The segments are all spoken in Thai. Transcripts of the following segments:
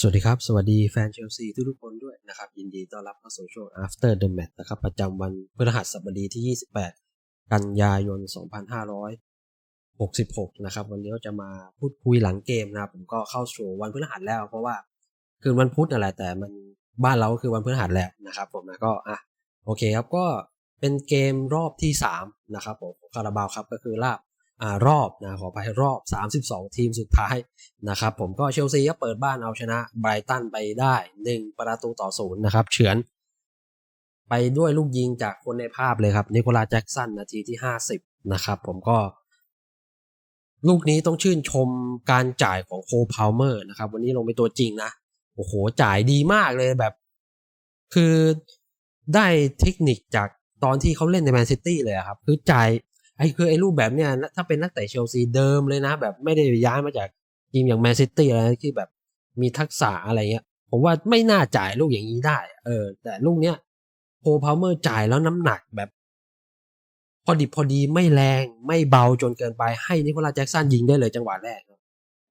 สวัสดีครับ สวัสดีแฟนเชลซีทุกๆคนด้วยนะครับ ยินดีต้อนรับเข้าสู่ช่วง after the match นะครับประจำวันพฤหัสบดีที่ 28 กันยายน 2566 นะครับ วันนี้จะมาพูดคุยหลังเกมนะครับ ผมก็เข้าสู่วันพฤหัสแล้ว เพราะว่าคืนวันพุธนั่นแต่มันบ้านเราก็คือวันพฤหัสแล้วนะครับผมนะก็อะโอเคครับก็เป็นเกมรอบที่ 3 นะครับผมคาราบาวครับก็คือลาบ รอบนะขอไปรอบ 32 ทีมสุดท้ายนะครับผมก็เชลซีก็เปิดบ้านเอาชนะไบรตันไปได้ 1 ประตูต่อศูนย์นะครับเฉือน ไปด้วยลูกยิงจากคนในภาพเลยครับนิโคลาแจ็กสันนาทีที่ 50 นะครับผมก็ ลูกนี้ต้องชื่นชมการจ่ายของโคพาวเมอร์นะครับ วันนี้ลงไปตัวจริงนะ โอ้โห จ่ายดีมากเลยแบบ คือได้เทคนิคจากตอนที่เขาเล่นในแมนซิตี้เลยครับ คือจ่าย ไอ้คือไอ้รูปแบบเนี้ยถ้าเป็นนักเตะเชลซีเดิมเลยนะ แบบไม่ได้ย้ายมาจากทีมอย่างแมนซิตี้อะไรที่แบบมีทักษะอะไรเงี้ย ผมว่าไม่น่าจ่ายลูกอย่างนี้ได้ เออ แต่ลูกเนี้ยโคพาวเมอร์จ่ายแล้วน้ำหนักแบบ พอดิบพอดีไม่แรงไม่เบาจนเกินไปให้นิโคลัสแจ็กสันยิงได้เลยจังหวะแรก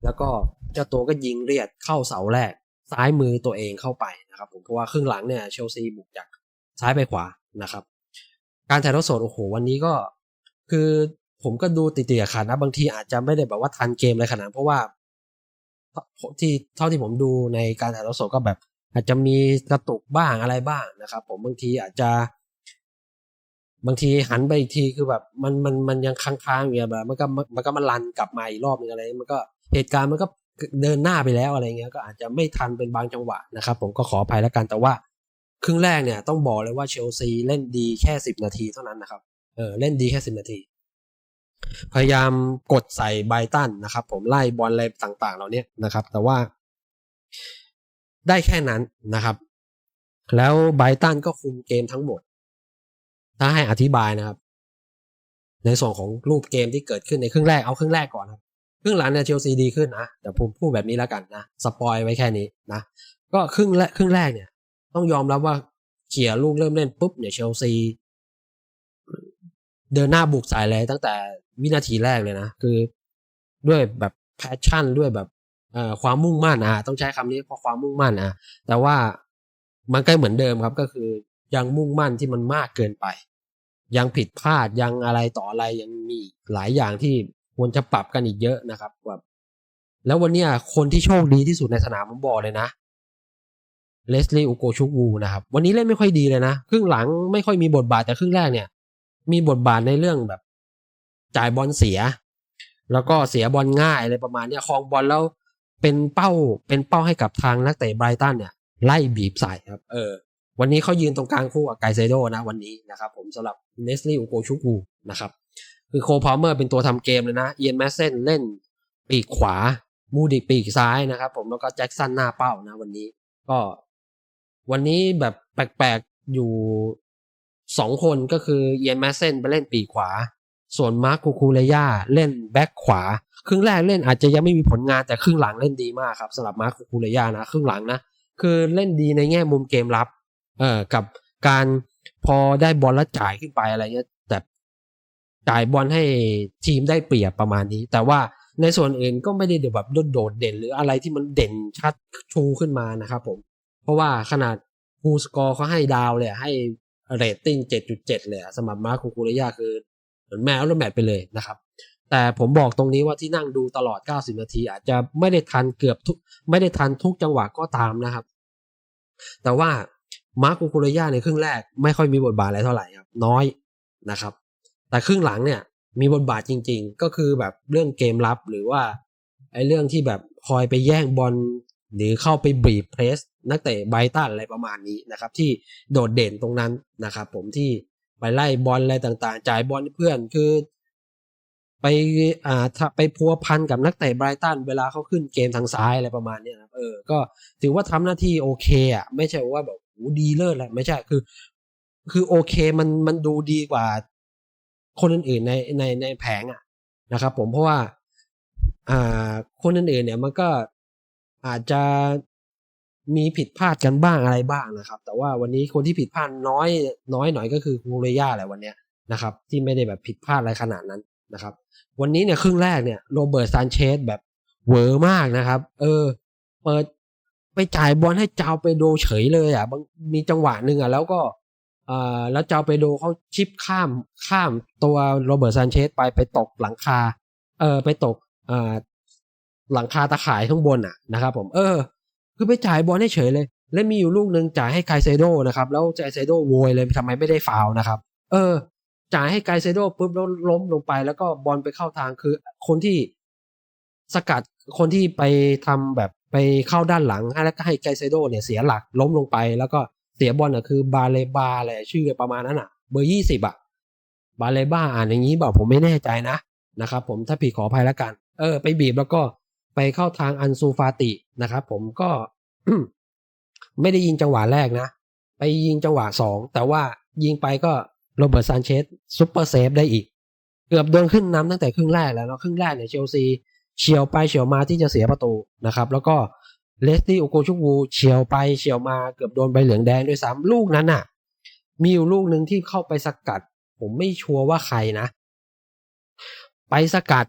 แล้วก็เจ้าตัวก็ยิงเรียดเข้าเสาแรก ซ้ายมือตัวเองเข้าไปนะครับผมเพราะว่าครึ่งหลังเนี่ยเชลซีบุกจากซ้ายไปขวานะครับ การถ่ายทอดสดโอ้โหวันนี้ก็ คือผมก็ดูติดๆขัดนะบางทีอาจจะไม่ได้แบบว่าทันเกมอะไรขนาดเพราะว่าที่เท่าที่ผมดูในการถ่ายทอดสดก็แบบ อาจจะมีกระตุกบ้างอะไรบ้างนะครับ ผมบางทีอาจจะบางทีหันไปอีกทีคือแบบมันมันมันยังค้างๆอยู่แบบมันก็มันก็มันรันกลับมาอีกรอบนึงอะไร มันก็เหตุการณ์มันก็เดินหน้าไปแล้วอะไรเงี้ยก็อาจจะไม่ทันเป็นบางจังหวะนะครับ ผมก็ขออภัยแล้วกันแต่ว่า ครึ่งแรกเนี่ยต้องบอกเลยว่าเชลซีเล่นดีแค่สิบนาทีเท่านั้นนะครับ เออเล่นดีแค่สิบนาที พยายามกดใส่ไบตันนะครับ ผมไล่บอลอะไรต่าง ๆ เหล่านี้นะครับ แต่ว่าได้แค่นั้นนะครับ แล้วไบตันก็คุมเกมทั้งหมด ถ้าให้อธิบายนะครับ ในส่วนของรูปเกมที่เกิดขึ้นในครึ่งแรกเอาครึ่งแรกก่อนครับครึ่งหลังเนี่ยเชลซีดีขึ้นนะแต่ผมพูดแบบนี้แล้วกันนะสปอยไว้แค่นี้นะก็ครึ่งแรกครึ่งแรกเนี่ย ต้องยอมรับว่าเขี่ยลูกเริ่มเล่นปุ๊บเนี่ยเชลซี เดินหน้าบุกสายเลยตั้งแต่วินาทีแรกเลยนะ คือด้วยแบบแพชชั่นด้วยแบบความมุ่งมั่นอะต้องใช้คำนี้เพราะความมุ่งมั่นอะแต่ว่ามันก็เหมือนเดิมครับก็คือยังมุ่งมั่นที่มันมากเกินไป ยังผิดพลาดยังอะไรต่ออะไรยังมีหลายอย่างที่ควรจะปรับกันอีกเยอะนะครับแบบแล้ววันนี้คนที่โชคดีที่สุดในสนามผมบอกเลยนะเลสลีย์อุโกชุกวูนะครับ วันนี้เล่นไม่ค่อยดีเลยนะ ครึ่งหลังไม่ค่อยมีบทบาทแต่ครึ่งแรกเนี่ย มีบทบาทในเรื่องแบบ จ่ายบอลเสีย แล้วก็เสียบอลง่ายอะไรประมาณเนี้ยคลองบอลแล้วเป็นเป้าเป็นเป้าให้กับทางนักเตะไบรตันเนี่ย ไล่บีบใส่ครับ เออ วันนี้เขายืนตรงกลางคู่กับไกเซโดนะวันนี้นะครับ ผมสำหรับเนสลีย์อุโกชุกูนะครับ คือโคพาวเมอร์เป็นตัวทำเกมเลยนะเอียนแมสเซนเล่นปีกขวามูดิปีกซ้ายนะครับ ผมแล้วก็แจ็คสันหน้าเป้านะ วันนี้ก็ วันนี้แบบแปลกๆอยู่ สองคนก็คือเยนแมสเซนไปเล่นปีขวา ส่วนมาร์คคูคูเรย่าเล่นแบ็คขวา ครึ่งแรกเล่นอาจจะยังไม่มีผลงานแต่ครึ่งหลังเล่นดีมากครับสำหรับมาร์คคูคูเรย่านะครึ่งหลังนะคือเล่นดีในแง่มุมเกมรับเอ่อกับการพอได้บอลแล้วจ่ายขึ้นไปอะไรเงี้ยแต่จ่ายบอลให้ทีมได้เปรียบประมาณนี้ แต่ว่าในส่วนอื่นก็ไม่ได้แบบโดดเด่น หรืออะไรที่มันเด่นชัดชูขึ้นมานะครับผม เพราะว่าขนาดฟูสกอร์เขาให้ดาวเลยให้ เรตติ้ง 7.7 เลยสำหรับมาร์คูคูเรยาคือเหมือนแมวแล้วแมทไปเลยนะครับ แต่ผมบอกตรงนี้ว่าที่นั่งดูตลอด 90 นาที อาจจะไม่ได้ทันเกือบทุก ไม่ได้ทันทุกจังหวะก็ตามนะครับ แต่ว่ามาร์คูคูเรยาในครึ่งแรกไม่ค่อยมีบทบาทอะไรเท่าไหร่ครับ น้อยนะครับ แต่ครึ่งหลังเนี่ยมีบทบาทจริง ๆ ก็คือแบบเรื่องเกมรับหรือว่าไอ้เรื่องที่แบบคอยไปแย่งบอลหรือเข้าไปบีบเพรส นักเตะไบตันอะไรประมาณนี้นะครับ ที่โดดเด่นตรงนั้นนะครับผมที่ไปไล่บอลอะไรต่างๆ จ่ายบอลเพื่อนคือ ไปอ่าไปพัวพันกับนักเตะไบรตันเวลาเขาขึ้นเกมทางซ้ายอะไรประมาณนี้นะเออก็ถือว่าทำหน้าที่โอเคอะไม่ใช่ว่าแบบโอ้ดีเลิศแหละไม่ใช่คือ คือโอเคมันมันดูดีกว่า คนอื่นๆในในในแผงอะนะครับ ผมเพราะว่า อ่า คนอื่นๆเนี่ยมันก็อาจจะ มีผิดพลาดกันบ้างอะไรบ้างนะครับ แต่ว่าวันนี้คนที่ผิดพลาดน้อยน้อยหน่อยก็คือคูเรย่าแหละวันเนี้ยนะครับ ที่ไม่ได้แบบผิดพลาดอะไรขนาดนั้นนะครับ วันนี้เนี่ยครึ่งแรกเนี่ยโรเบิร์ตซานเชสแบบเวอร์มากนะครับ เออ เปิดไปจ่ายบอลให้เจ้าเปโดเฉยเลยอะมีจังหวะหนึ่งอะแล้วก็อ่อแล้วเจ้าวเปโดเขาชิปข้ามข้ามตัวโรเบิร์ตซานเชสไปไปตกหลังคา เออไปตกอ่อหลังคาตะข่ายข้างบนอะนะครับ ผม เออ คือไปจ่ายบอลให้เฉยเลย และมีอยู่ลูกหนึ่งจ่ายให้ไคเซโดนะครับแล้วไคเซโดโวยเลยทำไมไม่ได้ฟาวนะครับ เออ จ่ายให้ไกเซโดปุ๊บแล้วล้มลงไป แล้วก็บอลไปเข้าทางคือคนที่สกัดคนที่ไปทำแบบไปเข้าด้านหลังแล้วก็ให้ไกเซโดเนี่ยเสียหลักล้มลงไป แล้วก็เสียบอลอะคือบาเลบาอะไรชื่อประมาณนั้นอะ เบอร์ยี่สิบอะบาเลบาอ่านอย่างนี้บอกผมไม่แน่ใจนะนะครับผมถ้าผิดขออภัยแล้วกัน เออ ไปบีบแล้วก็ ไปเข้าทางอันซูฟาตินะครับ ผมก็ไม่ได้ยิงจังหวะแรกนะ ไปยิงจังหวะสองแต่ว่ายิงไปก็โรเบิร์ตซานเชสซุปเปอร์เซฟได้อีก เกือบโดนขึ้นน้ำตั้งแต่ครึ่งแรกแล้วเนาะครึ่งแรกเนี่ยเชลซีเฉียวไปเฉียวมาที่จะเสียประตูนะครับ แล้วก็เลสตี้โอโกชุกวูเฉียวไปเฉียวมาเกือบโดนใบเหลืองแดงด้วยซ้ำลูกนั้นน่ะ มีอยู่ลูกหนึ่งที่เข้าไปสกัด ผมไม่ชัวร์ว่าใครนะ ไปสกัด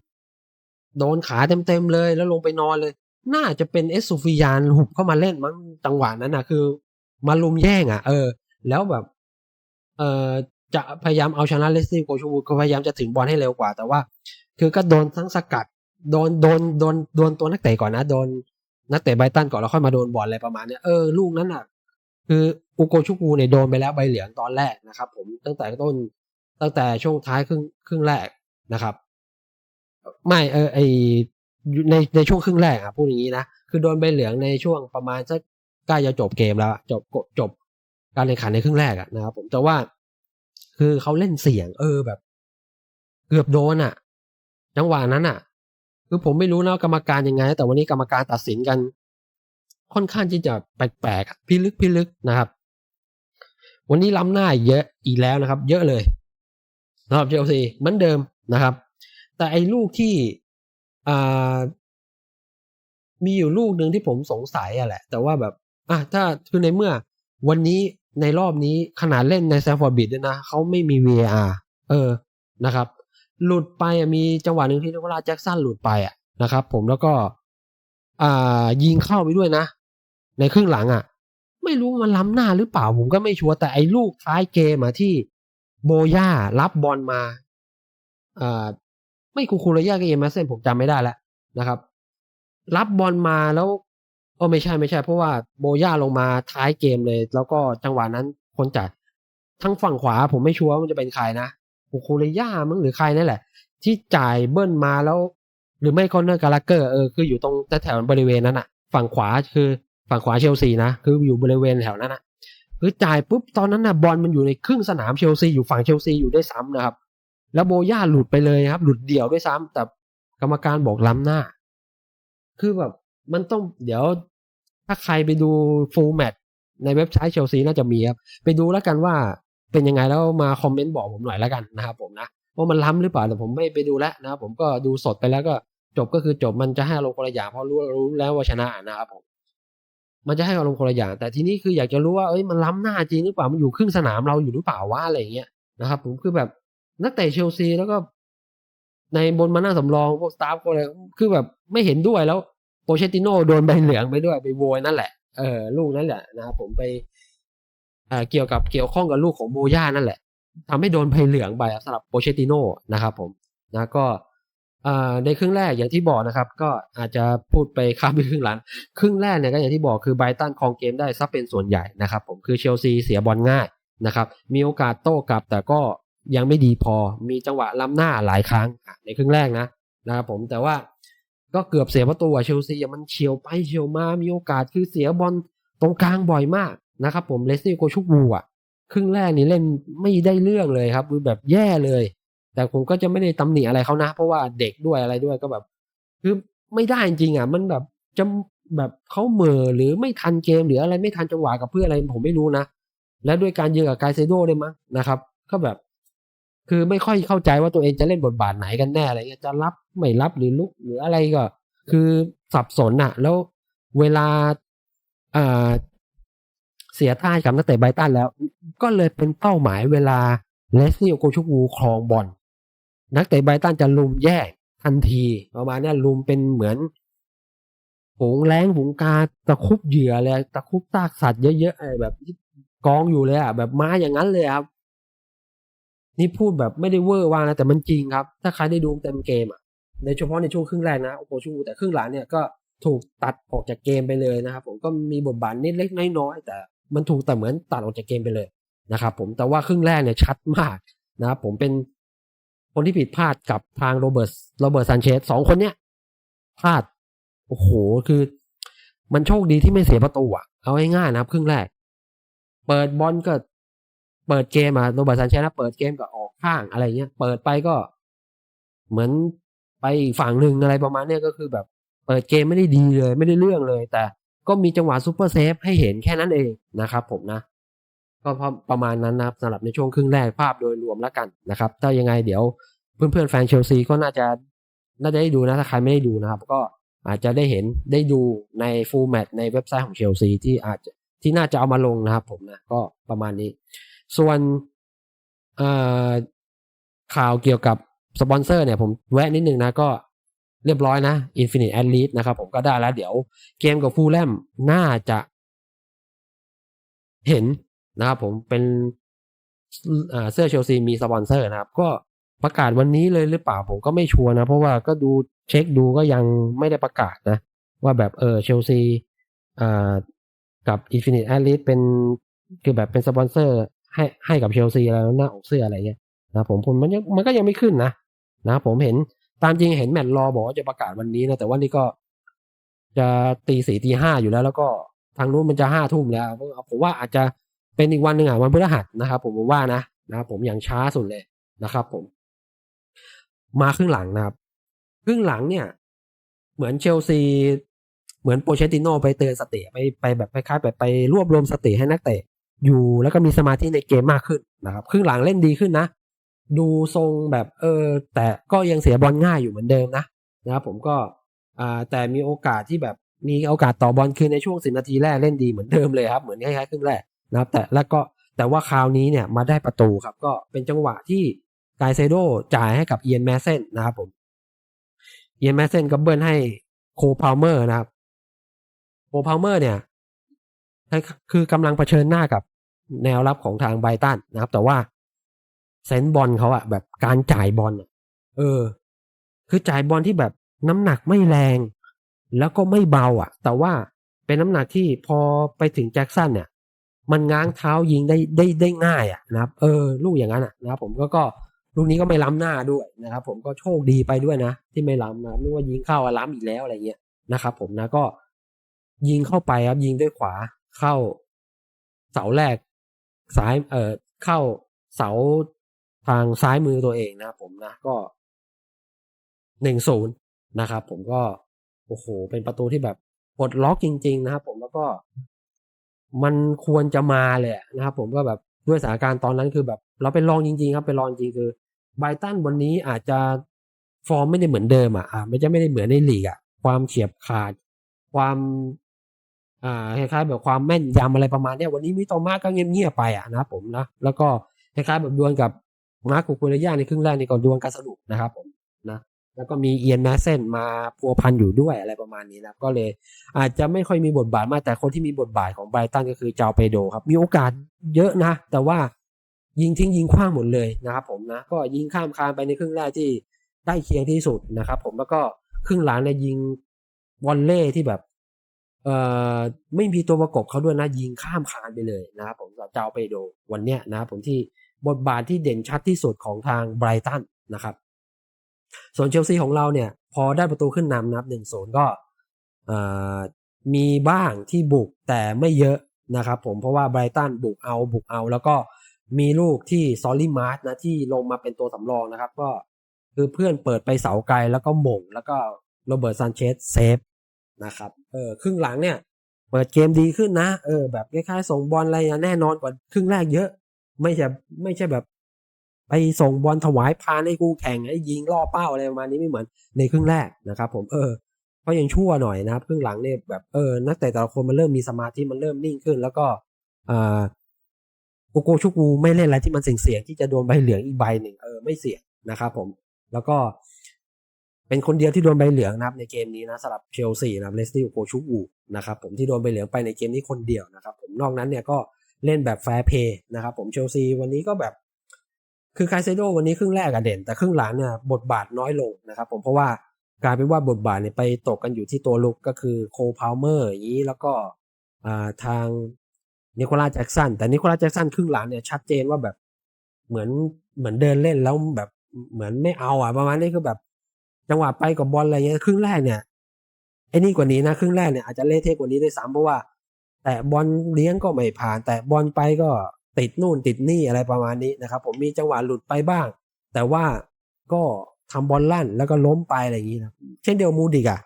โดนขาเต็มๆเลย แล้วลงไปนอนเลย น่าจะเป็นเอสซูฟิยานหุบเข้ามาเล่นมั้งจังหวะนั้นนะคือ มาลุมแย่งอะ เออ แล้วแบบ เออจะพยายามเอาชนะเลสตี้โกชูวูก็พยายามจะถึงบอลให้เร็วกว่า แต่ว่า คือก็โดนทั้งสกัด โดนโดนโดนโดนตัวนักเตะก่อนนะโดนนักเตะไบตันก่อนแล้วค่อยมาโดนบอลอะไรประมาณเนี้ยเออลูกนั้นอะ คืออุโกชุกูเนี่ยโดนไปแล้วใบเหลืองตอนแรกนะครับ ผมตั้งแต่ต้นตั้งแต่ช่วงท้ายครึ่งครึ่งแรกนะครับ ไม่เออไอในในช่วงครึ่งแรกอะพูดอย่างนี้นะ คือโดนใบเหลืองในช่วงประมาณสักใกล้จะจบเกมแล้ว จบจบการแข่งขันในครึ่งแรกอะนะครับผมแต่ว่า คือเขาเล่นเสียง เออแบบ เกือบโดนอะ จังหวะนั้นอะ คือผมไม่รู้นะกรรมการยังไง แต่วันนี้กรรมการตัดสินกัน ค่อนข้างที่จะแปลกๆพิลึกพิลึกนะครับ วันนี้ล้ำหน้าเยอะอีกแล้วนะครับ เยอะเลยสำหรับเชลซีเหมือนเดิมนะครับ แต่ไอ้ลูกที่อ่ามีอยู่ลูกหนึ่งที่ผมสงสัยอะแหละ แต่ว่าแบบ อะถ้าคือในเมื่อ วันนี้ในรอบนี้ขนาดเล่นในแซฟฟอร์บิดด้วยนะเขาไม่มี VAR เออนะครับ หลุดไปมีจังหวะหนึ่งที่นวราแจ็คสันหลุดไปอะนะครับ ผมแล้วก็อ่ายิงเข้าไปด้วยนะ ในครึ่งหลังอะ ไม่รู้มันล้ำหน้าหรือเปล่าผมก็ไม่ชัวร์แต่ไอ้ลูกท้ายเกมอะที่โบย่ารับบอลมาอ่า ไม่คูคูระยะกับเอมาเซนผมจำไม่ได้แล้วนะครับ รับบอลมาแล้วโอ้ไม่ใช่ไม่ใช่ เพราะว่าโบย่าลงมาท้ายเกมเลย แล้วก็จังหวะนั้นคนจ่ายทั้งฝั่งขวาผมไม่ชัวร์ว่ามันจะเป็นใครนะคูคูระยะมั้งหรือใครนั่นแหละ ที่จ่ายเบิ้ลมาแล้ว หรือไม่คอนเนอร์กาลาเกอร์เออคืออยู่ตรงแถวบริเวณนั้นอะฝั่งขวาคือฝั่งขวาเชลซีนะคืออยู่บริเวณแถวนั้นอะคือจ่ายปุ๊บตอนนั้นนะบอลมันอยู่ในครึ่งสนามเชลซีอยู่ฝั่งเชลซีอยู่ได้ซ้ำนะครับ แล้วโบย่าหลุดไปเลยครับ หลุดเดี่ยวด้วยซ้ำแต่กรรมการบอกล้ำหน้า คือแบบมันต้องเดี๋ยวถ้าใครไปดูฟูลแมตในเว็บไซต์เชลซีน่าจะมีครับ ไปดูแล้วกันว่าเป็นยังไงแล้วมาคอมเมนต์บอกผมหน่อยแล้วกันนะครับผมนะว่ามันล้ำหรือเปล่าแต่ผมไม่ไปดูแล้วนะครับผมก็ดูสดไปแล้วก็จบก็คือจบมันจะให้ลงคนละอย่างเพราะรู้รู้แล้วว่าชนะนะครับผมมันจะให้อารมณ์คนละอย่างแต่ทีนี้คืออยากจะรู้ว่าเอ้ยมันล้ำหน้าจริงหรือเปล่ามันอยู่ครึ่งสนามเราอยู่หรือเปล่าวะอะไรเงี้ยนะครับ ผมคือแบบ นักเตะเชลซีแล้วก็ ในบนมาหน้าสำรองพวกสตาฟก็เลยคือแบบไม่เห็นด้วยแล้วโปเชติโน่โดนใบเหลืองไปด้วยไปโวยนั่นแหละเออลูกนั่นแหละนะครับผมไปเอ่อเกี่ยวกับเกี่ยวข้องกับลูกของโบย่านั่นแหละทำให้โดนใบเหลืองไปสำหรับโปเชติโน่นะครับผมนะก็ในครึ่งแรกอย่างที่บอกนะครับ ก็อาจจะพูดไปข้ามไปครึ่งหลัง ครึ่งแรกเนี่ยก็อย่างที่บอกคือไบตันคองเกมได้ซับเป็นส่วนใหญ่นะครับผมคือเชลซีเสียบอลง่ายนะครับ มีโอกาสโต้กลับแต่ก็ ยังไม่ดีพอมีจังหวะล้ำหน้าหลายครั้งในครึ่งแรกนะนะครับผมแต่ว่าก็เกือบเสียประตูเชลซีมันเฉียวไปเฉียวมามีโอกาสคือเสียบอลตรงกลางบ่อยมากนะครับผมเลสซี่โกชุกวูอะครึ่งแรกนี่เล่นไม่ได้เรื่องเลยครับคือแบบแย่เลย แต่ผมก็จะไม่ได้ตำหนิอะไรเขานะ เพราะว่าเด็กด้วยอะไรด้วยก็แบบ คือไม่ได้จริงอะ มันแบบจะแบบเขาเมอหรือไม่ทันเกมหรืออะไรไม่ทันจังหวะกับเพื่ออะไรผมไม่รู้นะ และด้วยการยืนกับกายเซโดได้มั้งนะครับ ก็แบบ คือไม่ค่อยเข้าใจว่าตัวเองจะเล่นบทบาทไหนกันแน่อะไรเงี้ยจะรับไม่รับหรือลุกหรืออะไรก็ คือสับสนอะแล้วเวลาอ่าเสียท่ากับนักเตะไบตันแล้ว ก็เลยเป็นเป้าหมายเวลาเลสซี่โกชุกูครองบอลนักเตะไบตันจะลุมแยกทันทีประมาณนี้ลุมเป็นเหมือนฝูงแรงฝูงกาตะคุบเหยื่อเลยตะคุบซากสัตว์เยอะๆแบบกองอยู่เลยอะแบบม้าอย่างนั้นเลยครับ นี่พูดแบบไม่ได้เวอร์ว่านะแต่มันจริงครับ ถ้าใครได้ดูเต็มเกมอะในเฉพาะในช่วงครึ่งแรกนะโอ้โหชูแต่ครึ่งหลังเนี่ยก็ถูกตัดออกจากเกมไปเลยนะครับ ผมก็มีบทบาทนิดเล็กน้อยๆแต่มันถูกแต่เหมือนตัดออกจากเกมไปเลยนะครับ ผมแต่ว่าครึ่งแรกเนี่ยชัดมากนะครับผมเป็นคนที่ผิดพลาดกับทางโรเบิร์ตโรเบิร์ตซานเชสสองคนเนี้ยพลาดโอ้โหคือ มันโชคดีที่ไม่เสียประตูอะเอาง่ายๆนะครับ ครึ่งแรก เปิดบอลก็ เปิดเกมอะโรบิร์ตซันเชนะเปิดเกมก็ออกข้างอะไรเงี้ย เปิดไปก็เหมือนไปอีกฝั่งหนึ่งอะไรประมาณเนี้ยก็คือแบบ เปิดเกมไม่ได้ดีเลย ไม่ได้เรื่องเลย แต่ก็มีจังหวะซูเปอร์เซฟให้เห็นแค่นั้นเองนะครับผมนะ ก็ประมาณนั้นนะครับสำหรับในช่วงครึ่งแรกภาพโดยรวมแล้วกันนะครับ ถ้ายังไงเดี๋ยวเพื่อนๆแฟนเชลซีก็น่าจะน่าจะได้ดูนะถ้าใครไม่ได้ดูนะครับ ก็อาจจะได้เห็นได้ดูในฟูลแมตในเว็บไซต์ของเชลซีที่อาจจะที่น่าจะเอามาลงนะครับผมนะก็ประมาณนี้ ส่วนข่าวเกี่ยวกับสปอนเซอร์เนี่ยผมแวะนิดนึงนะก็เรียบร้อยนะ Infinite a d l e a d นะครับผมก็ได้แล้วเดี๋ยวเกมกับฟูลแลมน่าจะเห็นนะครับผมเป็นเสื้อเชลซีมีสปอนเซอร์นะครับ ก็ประกาศวันนี้เลยหรือเปล่าผมก็ไม่ชัวร์นะ เพราะว่าก็ดูเช็คดูก็ยังไม่ได้ประกาศนะ ว่าแบบเออเชลซีกับ Infinite a d l e a d เป็นคือแบบเป็นสปอนเซอร์ ให้ให้กับเชลซีแล้วหน้าอกเสื้ออะไรเงี้ยนะผมผมมันยังมันก็ยังไม่ขึ้นนะนะผมเห็นตามจริงเห็นแมตต์รอบอกว่าจะประกาศวันนี้นะแต่ว่านี่ก็จะตีสี่ตีห้าอยู่แล้ว แล้วก็ทางนู้นมันจะห้าทุ่มแล้ว ผมว่าอาจจะเป็นอีกวันหนึ่งอะวันพฤหัสนะครับผมผมว่านะนะผมอย่างช้าสุดเลยนะครับ ผม มาครึ่งหลังนะครับครึ่งหลังเนี่ย เหมือนเชลซี เหมือนโปเชติโนไปเตือนสติไปไปแบบคล้ายๆแบบไปรวบรวมสติให้นักเตะ อยู่แล้วก็มีสมาธิในเกมมากขึ้นนะครับครึ่งหลังเล่นดีขึ้นนะ ดูทรงแบบเออ แต่ก็ยังเสียบอลง่ายอยู่เหมือนเดิมนะนะครับผมก็อ่าแต่มีโอกาสที่แบบมีโอกาสต่อบอลคืนในช่วงสิบนาทีแรกเล่นดีเหมือนเดิมเลยครับเหมือนคล้ายๆครึ่งแรกนะครับแต่แล้วก็แต่ว่าคราวนี้เนี่ยมาได้ประตูครับ ก็เป็นจังหวะที่กายเซโดจ่ายให้กับเอียนแมสเซนนะครับผมเอียนแมสเซนก็เบิ้ลให้โคพาวเมอร์นะครับโคพาวเมอร์เนี่ย คือกำลังเผชิญหน้ากับ แนวรับของทางไบตันนะครับ แต่ว่าเซนบอลเขาอะแบบการจ่ายบอลเออ คือจ่ายบอลที่แบบน้ำหนักไม่แรง แล้วก็ไม่เบาอะแต่ว่าเป็นน้ำหนักที่พอไปถึงแจ็คสันเนี่ย มันง้างเท้ายิงได้ได้ได้ง่ายอะนะครับ เออ ลูกอย่างนั้นอะนะครับผมก็ก็ลูกนี้ก็ไม่ล้ำหน้าด้วยนะครับ ผมก็โชคดีไปด้วยนะที่ไม่ล้ำนะนึกว่ายิงเข้าล้ำอีกแล้วอะไรเงี้ยนะครับ ผมนะก็ยิงเข้าไปครับยิงด้วยขวาเข้าเสาแรก ซ้ายเอ่อเข้าเสาทางซ้ายมือตัวเองนะผมนะก็หนึ่งศูนย์นะครับผมก็โอ้โห เป็นประตูที่แบบปลดล็อกจริง ๆ นะครับผมแล้วก็ มันควรจะมาเลยนะครับผมก็แบบด้วยสถานการณ์ตอนนั้นคือแบบ เราไปลองจริง ๆ ครับไปลองจริงคือไบตันวันนี้อาจจะฟอร์มไม่ได้เหมือนเดิมอะอ่าไม่จะไม่ได้เหมือนในลีกอะ ความเฉียบขาด ความ อ่าคล้ายๆแบบความแม่นยำอะไรประมาณเนี้ยวันนี้มิโตมาก็เงียบๆไปอะนะผมนะแล้วก็คล้ายๆแบบดวลกับมาร์คุคุเรย่าในครึ่งแรกนี่ก็ดวลกันสนุกนะครับผมนะแล้วก็มีเอียนแมสเซนมาพัวพันอยู่ด้วยอะไรประมาณนี้นะก็เลยอาจจะไม่ค่อยมีบทบาทมากแต่คนที่มีบทบาทของไบรตันก็คือเจ้าเปโดครับ มีโอกาสเยอะนะ แต่ว่ายิงทิ้งยิงคว้างหมดเลยนะครับผมนะก็ยิงข้ามคานไปในครึ่งแรกที่ใกล้เคียงที่สุดนะครับผมแล้วก็ครึ่งหลังเนี่ยยิงวอลเล่ที่แบบ ไม่มีตัวประกบเขาด้วยนะยิงข้ามคานไปเลยนะครับผมเจ้าเปโดวันเนี้ยนะผมที่บทบาทที่เด่นชัดที่สุดของทางไบรตันนะครับ ส่วนเชลซีของเราเนี่ย พอได้ประตูขึ้นนำนับหนึ่งศูนย์ก็มีบ้างที่บุกแต่ไม่เยอะนะครับผมเพราะว่าไบรตันบุกเอาบุกเอา แล้วก็มีลูกที่ซอลลี่มาร์ตนะที่ลงมาเป็นตัวสำรองนะครับ ก็คือเพื่อนเปิดไปเสาไกลแล้วก็หม่งแล้วก็โรเบิร์ตซานเชสเซฟ นะครับเออครึ่งหลังเนี่ยเปิดเกมดีขึ้นนะ เออ แบบคล้ายๆส่งบอลอะไรแน่นอนกว่าครึ่งแรกเยอะ ไม่ใช่ไม่ใช่แบบ ไปส่งบอลถวายพานให้กูแข่งให้ยิงล่อเป้าอะไรประมาณนี้ไม่เหมือนในครึ่งแรกนะครับ ผมเออก็ยังชั่วหน่อยนะครับครึ่งหลังเนี่ยแบบเออนักแต่แต่ละคนมันเริ่มมีสมาธิมันเริ่มนิ่งขึ้น แล้วก็อ่าโกโกชุกูไม่เล่นอะไรที่มันเสี่ยงๆที่จะโดนใบเหลืองอีกใบหนึ่งเออไม่เสี่ยงนะครับผม แล้วก็ เป็นคนเดียวที่โดนใบเหลืองนะครับในเกมนี้นะสำหรับเชลซีนะเลสตี้โกชูอูนะครับผมที่โดนใบเหลืองไปในเกมนี้คนเดียวนะครับผมนอกนั้นเนี่ยก็เล่นแบบแฟร์เพย์นะครับผมเชลซีวันนี้ก็แบบ คือไคเซโดวันนี้ครึ่งแรกอะเด่น แต่ครึ่งหลังเนี่ยบทบาทน้อยลงนะครับผมเพราะว่ากลายเป็นว่าบทบาทเนี่ยไปตกกันอยู่ที่ตัวลุกก็คือโคพาวเมอร์อย่างนี้แล้วก็ทางนิโคลัสแจ็กสันแต่นิโคลัสแจ็กสันครึ่งหลังเนี่ยชัดเจนว่าแบบเหมือนเหมือนเดินเล่นแล้วแบบเหมือนไม่เอาอะประมาณนี้คือแบบ จังหวะไปกับบอลอะไรเงี้ยครึ่งแรกเนี่ยไอ้นี่กว่านี้นะครึ่งแรกเนี่ยอาจจะเละเทะกว่านี้ด้วยซ้ำเพราะว่า แต่บอลเลี้ยงก็ไม่ผ่าน แต่บอลไปก็ติดนู่นติดนี่อะไรประมาณนี้นะครับ ผมมีจังหวะหลุดไปบ้าง แต่ว่าก็ทำบอลลั่นแล้วก็ล้มไปอะไรอย่างนี้นะเช่นเดียวมูดิกอะ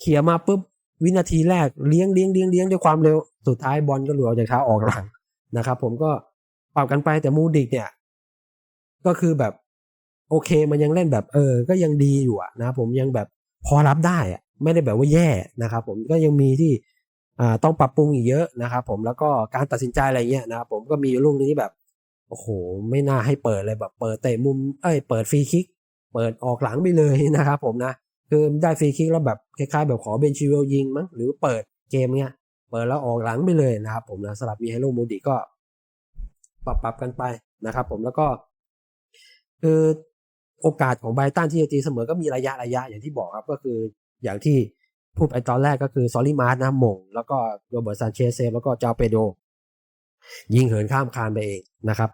เขี่ยมาปุ๊บวินาทีแรกเลี้ยงเลี้ยงเลี้ยงเลี้ยงด้วยความเร็วสุดท้ายบอลก็หลุดออกจากเท้าออกหลังนะครับ ผมก็ปรับกันไปแต่มูดิกเนี่ย ก็คือแบบ โอเคมันยังเล่นแบบเออ ก็ยังดีอยู่อะนะผมยังแบบพอรับได้อะไม่ได้แบบว่าแย่นะครับ ผมก็ยังมีที่อ่าต้องปรับปรุงอีกเยอะนะครับ ผมแล้วก็การตัดสินใจอะไรเงี้ยนะครับผมก็มีลูกนึงที่แบบโอ้โหไม่น่าให้เปิดเลยแบบเปิดเตะมุมเอ้ยเปิดฟรีคิก เปิดออกหลังไปเลยนะครับผมนะคือได้ฟรีคิกแล้วแบบคล้ายๆ แบบขอเบนชิเวลยิงมั้งหรือเปิดเกมเนี้ยเปิดแล้วออกหลังไปเลยนะครับ ผมนะสำหรับมีไฮโลโมดิก็ปรับปรับกันไปนะครับ ผมแล้วก็ คือ โอกาสของไบตันที่จะตีเสมอก็มีระยะระยะอย่างที่บอกครับก็คืออย่างที่พูดไปตอนแรกก็คือซอลิมาร์สนะมง แล้วก็โรเบิร์ตซานเชสเซฟแล้วก็เจ้าเปโด ยิงเหินข้ามคานไปเองนะครับ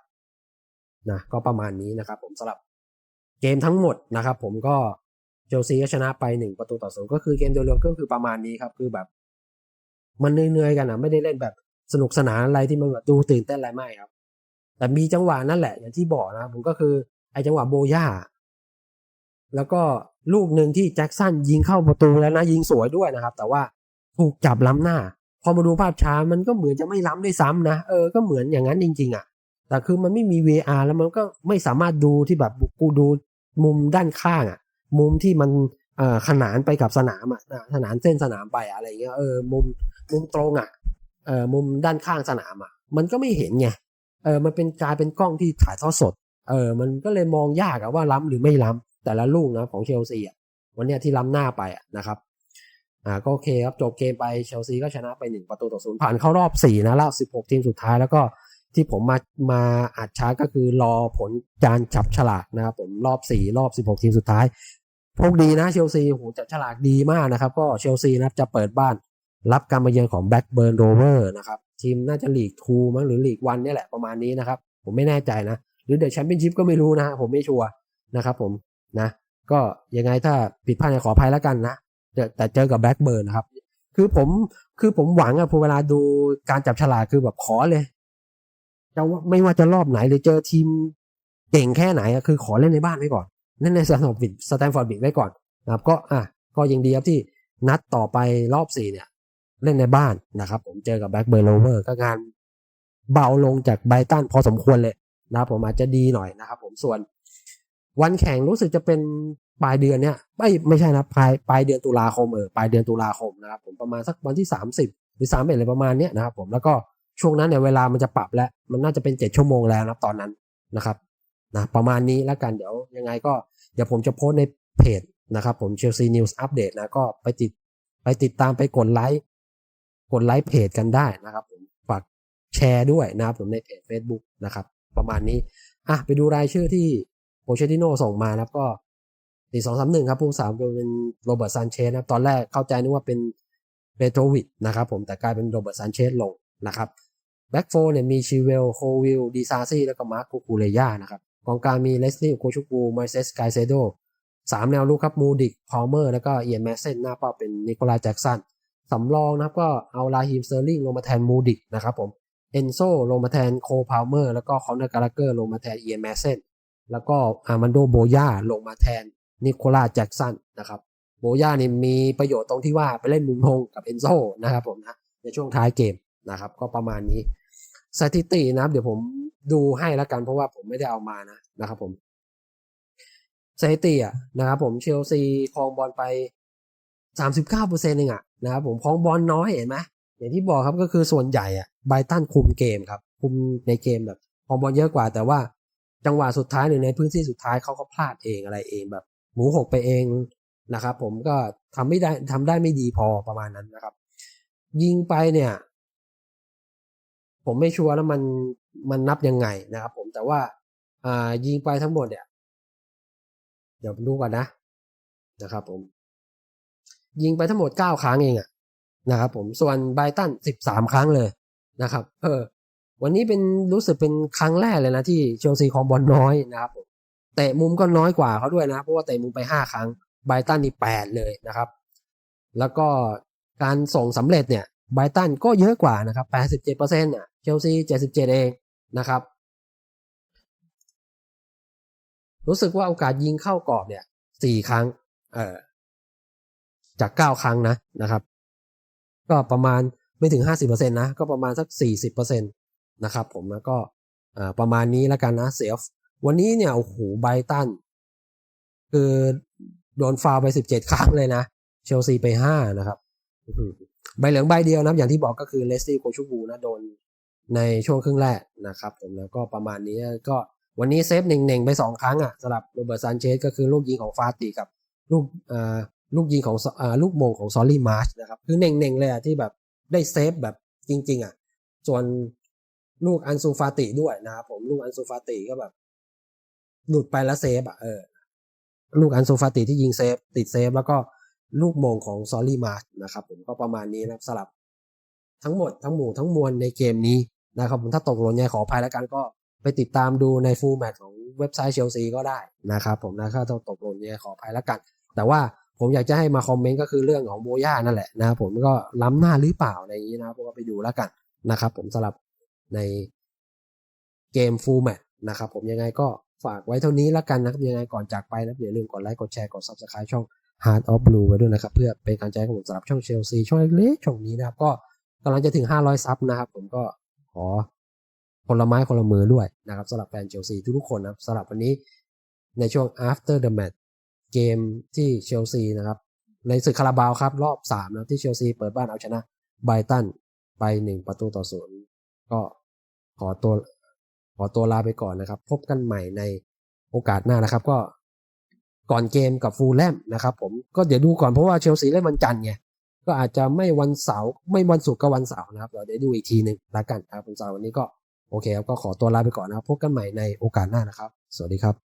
นะก็ประมาณนี้นะครับ ผมสำหรับเกมทั้งหมดนะครับ ผมก็เชลซีก็ชนะไปหนึ่งประตูต่อศูนย์ก็คือเกมโดยรวมก็คือประมาณนี้ครับ คือแบบ มันเหนื่อยๆกันอะไม่ได้เล่นแบบสนุกสนานอะไรที่มันแบบดูตื่นเต้นอะไรไม่ครับ แต่มีจังหวะนั่นแหละ อย่างที่บอกนะผมก็คือไอ้จังหวะโบย่า แล้วก็ลูกหนึ่งที่แจ็คสันยิงเข้าประตูแล้วนะยิงสวยด้วยนะครับ แต่ว่าถูกจับล้ำหน้า พอมาดูภาพช้ามันก็เหมือนจะไม่ล้ำด้วยซ้ำนะเออก็เหมือนอย่างนั้นจริง ๆอะแต่คือมันไม่มี VR แล้วมันก็ไม่สามารถดูที่แบบกูดูมุมด้านข้างอะ มุมที่มันเอ่อขนานไปกับสนามอะอะขนานเส้นสนามไปอะไรเงี้ยเออมุมมุมตรงอะเออมุมด้านข้างสนามอะ มันก็ไม่เห็นไงเออมันเป็นกลายเป็นกล้องที่ถ่ายทอดสด เออมันก็เลยมองยากอะว่าล้ำหรือไม่ล้ำ แต่ละลูกนะของเชลซีอะวันเนี้ยที่ล้ำหน้าไปนะครับอ่าก็โอเคครับจบเกมไปเชลซีก็ชนะไปหนึ่งประตูต่อศูนย์ผ่านเข้ารอบสี่นะรอบสิบหกทีมสุดท้ายแล้วก็ที่ผมมามาอัดช้าก็คือรอผลการจับฉลากนะครับผมรอบสี่รอบสิบหกทีมสุดท้ายโชคดีนะเชลซีโหจับฉลากดีมากนะครับ ก็เชลซีนะครับจะเปิดบ้านรับการมาเยือนของแบ็กเบิร์นโรเวอร์นะครับทีมน่าจะลีกทูมั้งหรือลีกวันนี่ยแหละประมาณนี้นะครับ ผมไม่แน่ใจนะ หรือเดอะแชมเปี้ยนชิพก็ไม่รู้นะผมไม่ชัวร์นะครับผม นะก็ยังไงถ้าผิดพลาดขออภัยแล้วกันนะแต่เจอกับแบ็กเบิร์นนะครับ คือผมคือผมหวังอะพอเวลาดูการจับฉลากคือแบบขอเลยจะไม่ว่าจะรอบไหนหรือเจอทีมเก่งแค่ไหนอะคือขอเล่นในบ้านไว้ก่อนเล่นในสแตนฟอร์ดบิดสแตนฟอร์ดบิดไว้ก่อนนะครับ ก็อะก็ยังดีครับที่นัดต่อไปรอบสี่เนี่ย เล่นในบ้านนะครับ ผมเจอกับแบ็กเบิร์นโรเวอร์ก็งานเบาลงจากไบตันพอสมควรเลยนะครับผมอาจจะดีหน่อยนะครับ ผมส่วน วันแข่งรู้สึกจะเป็นปลายเดือนเนี่ยไม่ไม่ใช่นะปลายปลายเดือนตุลาคมเออปลายเดือนตุลาคมนะครับผมประมาณสักวันที่สามสิบหรือสามเอ็ดอะไรประมาณเนี้ยนะครับผมแล้วก็ช่วงนั้นเนี่ยเวลามันจะปรับแล้ว มันน่าจะเป็นเจ็ดชั่วโมงแล้วนะตอนนั้นนะครับนะประมาณนี้แล้วกันเดี๋ยวยังไงก็เดี๋ยวผมจะโพสในเพจนะครับผมเชลซีนิวส์อัปเดตนะก็ไปติดไปติดตามไปกดไลค์กดไลค์เพจกันได้นะครับผมฝากแชร์ด้วยนะครับผมในเพจ Facebook นะครับประมาณนี้อะไปดูรายชื่อที่ โปเชติโนส่งมานะครับก็สี่สองสามหนึ่งครับผู้สามเป็นโรเบิร์ตซานเชสนะครับตอนแรกเข้าใจนึกว่าเป็นเปโตรวิดนะครับผมแต่กลายเป็นโรเบิร์ตซานเชสลงนะครับแบ็กโฟเนี่ยมีชิเวลโควิลดีซาซี่แล้วก็มาร์คคูคูเลย่านะครับกองกลางมีเลสลี่โคชูกูมาเซสไกเซโดสามแนวลูกครับมูดิกพอลเมอร์แล้วก็เอียนแมสเซนหน้าเป้าเป็นนิโคลาแจ็กสันสำรองนะครับก็เอาลาฮิมเซอร์ลิงลงมาแทนมูดิกนะครับผมเอนโซลงมาแทนโคพาวเมอร์แล้วก็คอนเนอร์กาลาเกอร์ลงมาแทนเอียนแมสเซน แล้วก็อามันโดโบย่าลงมาแทนนิโคลาแจ็กสันนะครับโบย่านี่มีประโยชน์ตรงที่ว่าไปเล่นมุมทงกับเอนโซนะครับผมนะในช่วงท้ายเกมนะครับ ก็ประมาณนี้สถิตินะครับ เดี๋ยวผมดูให้แล้วกันเพราะว่าผมไม่ได้เอามานะนะครับผมสถิติอะนะครับผมเชลซีครองบอลไปสามสิบเก้าเปอร์เซ็นต์เองอะนะครับผมครองบอลน้อยเห็นไหมอย่างที่บอกครับก็คือส่วนใหญ่อะไบตันคุมเกมครับ คุมในเกมแบบครองบอลเยอะกว่าแต่ว่า จังหวะสุดท้ายหรือในพื้นที่สุดท้ายเขาก็พลาดเองอะไรเองแบบ หมูหกไปเองนะครับผมก็ทำไม่ได้ทำได้ไม่ดีพอประมาณนั้นนะครับ ยิงไปเนี่ย ผมไม่ชัวร์แล้วมันมันนับยังไงนะครับ ผมแต่ว่าอ่ายิงไปทั้งหมดเนี่ย เดี๋ยวดูก่อนนะนะครับ ผม ยิงไปทั้งหมดเก้าครั้งเองอะนะครับ ผมส่วนไบตันสิบสามครั้งเลยนะครับ เออ วันนี้เป็นรู้สึกเป็นครั้งแรกเลยนะที่เชลซีครองบอลน้อยนะครับเตะมุมก็น้อยกว่าเขาด้วยนะ เพราะว่าเตะมุมไปห้าครั้งไบตันนี่แปดเลยนะครับ แล้วก็การส่งสำเร็จเนี่ยไบตันก็เยอะกว่านะครับแปดสิบเจ็ดเปอร์เซ็นต์อะเชลซีเจ็ดสิบเจ็ดเองนะครับ รู้สึกว่าโอกาสยิงเข้ากรอบเนี่ยสี่ครั้งเออจากเก้าครั้งนะนะครับ ก็ประมาณไม่ถึงห้าสิบเปอร์เซ็นต์นะ ก็ประมาณสักสี่สิบเปอร์เซ็นต นะครับผมแล้วก็ประมาณนี้แล้วกันนะเซฟวันนี้เนี่ยโอ้โหไบตันคือโดนฟาวไปสิบเจ็ดครั้งเลยนะ เชลซีไปห้านะครับใบเหลืองใบเดียวนะอย่างที่บอกก็คือเลสลี่โคชูบูนะโดนในช่วงครึ่งแรกนะครับผมแล้วก็ประมาณนี้ก็วันนี้เซฟเน่งๆไปสองครั้งอะสำหรับโรเบิร์ตซานเชสก็คือลูกยิงของฟาติกับลูกอ่าลูกยิงของอ่าลูกโมงของซอลลี่มาร์ชนะครับ คือเน่งๆเลยอะที่แบบได้เซฟแบบจริง ๆ อะ ส่วน ลูกอันซูฟาติด้วยนะครับผมลูกอันซูฟาติก็แบบ หลุดไปแล้วเซฟอะเออ ลูกอันซูฟาติที่ยิงเซฟ ติดเซฟ แล้วก็ลูกมงของซอลลี่มาร์นะครับผมก็ประมาณนี้นะครับสลับ ทั้งหมดทั้งหมู่ทั้งมวลในเกมนี้นะครับผมถ้าตกหล่นยังไงขออภัยแล้วกันก็ไปติดตามดูในฟูลแมตของเว็บไซต์เชลซีก็ได้นะครับผมนะถ้าต้องตกหล่นยังไงขออภัยแล้วกัน แต่ว่าผมอยากจะให้มาคอมเมนต์ก็คือเรื่องของโบย่านั่นแหละนะครับผมก็ล้ำหน้าหรือเปล่าอะไรอย่างนี้นะผมก็ไปดูแล้วกันนะครับผมสลับ ในเกมฟูลแมตนะครับผมยังไงก็ฝากไว้เท่านี้แล้วกันนะครับยังไงก่อนจากไปนะอย่าลืมกดไลค์กดแชร์กด subscribe ช่อง Heart of Blue ไว้ด้วยนะครับ เพื่อเป็นกำลังใจให้ผมสำหรับช่องเชลซีช่องเล็กๆช่องนี้นะครับ ก็กำลังจะถึง 500 ซับนะครับ ผมก็ขอคนละไม้คนละมือด้วยนะครับสำหรับแฟนเชลซีทุกๆคนนะครับสำหรับวันนี้ในช่วง after the match เกมที่เชลซีนะครับ ในศึกคาราบาวครับ รอบ3นะที่เชลซีเปิดบ้านเอาชนะไบรตันไป 1 ประตูต่อศูนย์ก็ ขอตัวขอตัวลาไปก่อนนะครับ พบกันใหม่ในโอกาสหน้านะครับ ก็ก่อนเกมกับฟูลแลมนะครับผมก็เดี๋ยวดูก่อนเพราะว่าเชลซีเล่นวันจันทร์ไงก็อาจจะไม่วันเสาร์ไม่วันศุกร์ก็วันเสาร์นะครับ เราเดี๋ยวดูอีกทีหนึ่งละกันครับผมสาร์วันนี้ก็โอเคครับก็ขอตัวลาไปก่อนนะครับพบกันใหม่ในโอกาสหน้านะครับ สวัสดีครับ